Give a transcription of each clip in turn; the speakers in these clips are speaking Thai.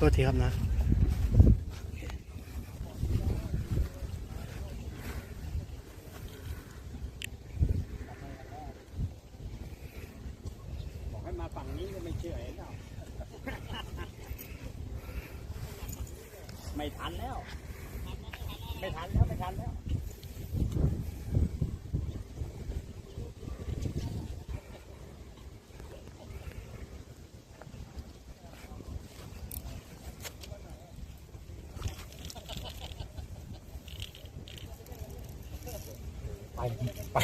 ทษทีครับนะบอกให้มาฝั่งนี้ก็ไม่เชื่อเห็นเปล่าไม่ทันแล้ว ไม่ทันแล้ว ไม่ทันแล้ว ไปไป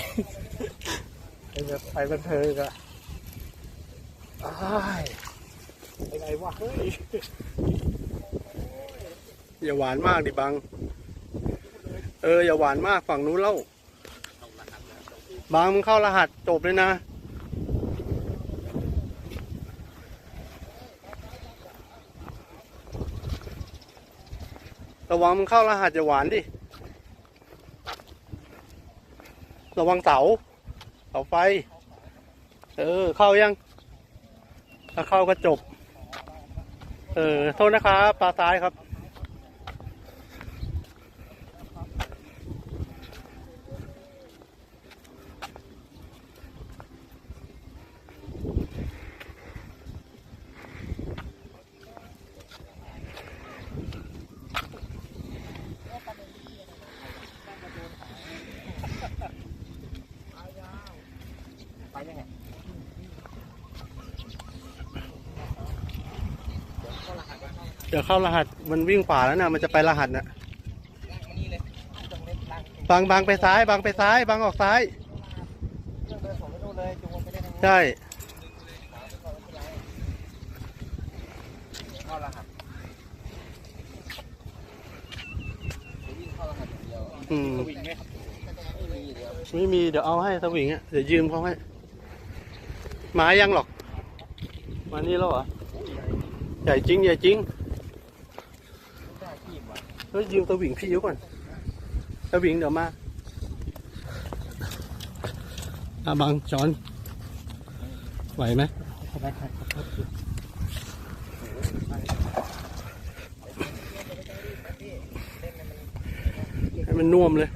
ไปแบบไปบันเทิงอะอ้ไปไหนวะเฮ้ยอย่าหวานมากดิบัง เอออย่าหวานมากฝั่งนู้นแล้วบางมึงเข้ารหัสจบเลยนะระวังมึงเข้ารหัสอย่าหวานดิ ระวังเสา เสาไฟ เออ เข้ายัง ถ้าเข้าก็จบ เออ โทษนะครับ ปลาซ้ายครับ เดี๋ยวเข้ารหัสมันวิ่งขวาแล้วนะมันจะไปรหัสนะบางบางไปซ้ายบางไปซ้ายบางออกซ้ายใช่เข้ารหัสวิ่งเข้ารหัสเดียวอืมสวิงไหมครับไม่มีเดียวไม่มีเดี๋ยวเอาให้สวิงอะเดี๋ยวยืมเขาให้มายังหรอก มานี่แล้วเหรอใหญ่จริงใหญ่จริงได้ทีมว่ะเฮ้ยยืมสวิงพี่ยุก่อนสวิงเดี๋ยวมาอาบังจอนไหวไหมให้มันน่วมเลย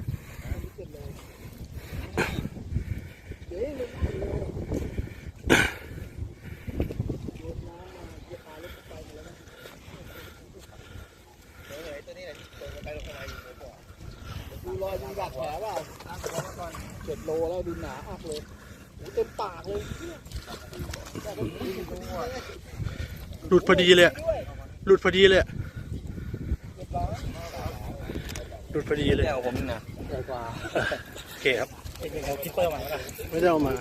อยดูบาดแผลเปล่าเจ็ดโลแล้วดูหนาอักเลยโอ้เต็มปากเลยหลุดพอดีเลยอะหลุดพอดีเลยอะหลุดพอดีเลยแก้วผมนี่นะใหญ่กว่าโอเคครับเป็นเขาคิปเปอร์มาแล้วไม่ได้เอามา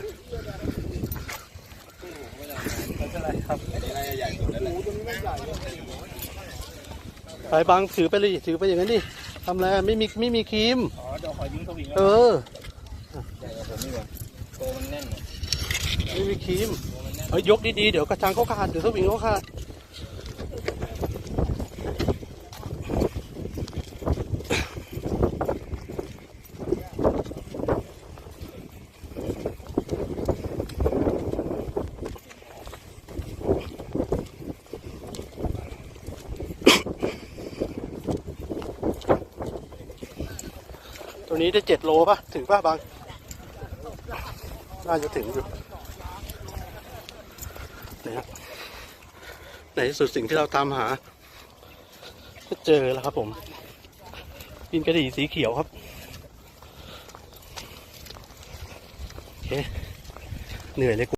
ไม่เป็นไรครับอันนี้น่าจะใหญ่สุดแล้วแหละไปบังถือไปเลยถือไปอย่างนั้นดิ ทำอะไรไม่มีไม่มีครีม อ๋อเดี๋ยวขอยิงสวิงเออ ใหญ่กว่าผมนี่หว่าโตมันแน่นไม่มีครีม เฮ้ยยกดีๆ เดี๋ยวกระชังเขาขาด เดี๋ยวสวิงเขาขาด ตัวนี้ได้เจ็ดโลป่ะ ถึงป่ะบาง น่าจะถึงอยู่นะครับในที่สุดสิ่งที่เราตามหา ก็เจอแล้วครับผมกินกระดี่สีเขียวครับโอเคเหนื่อยเลยกู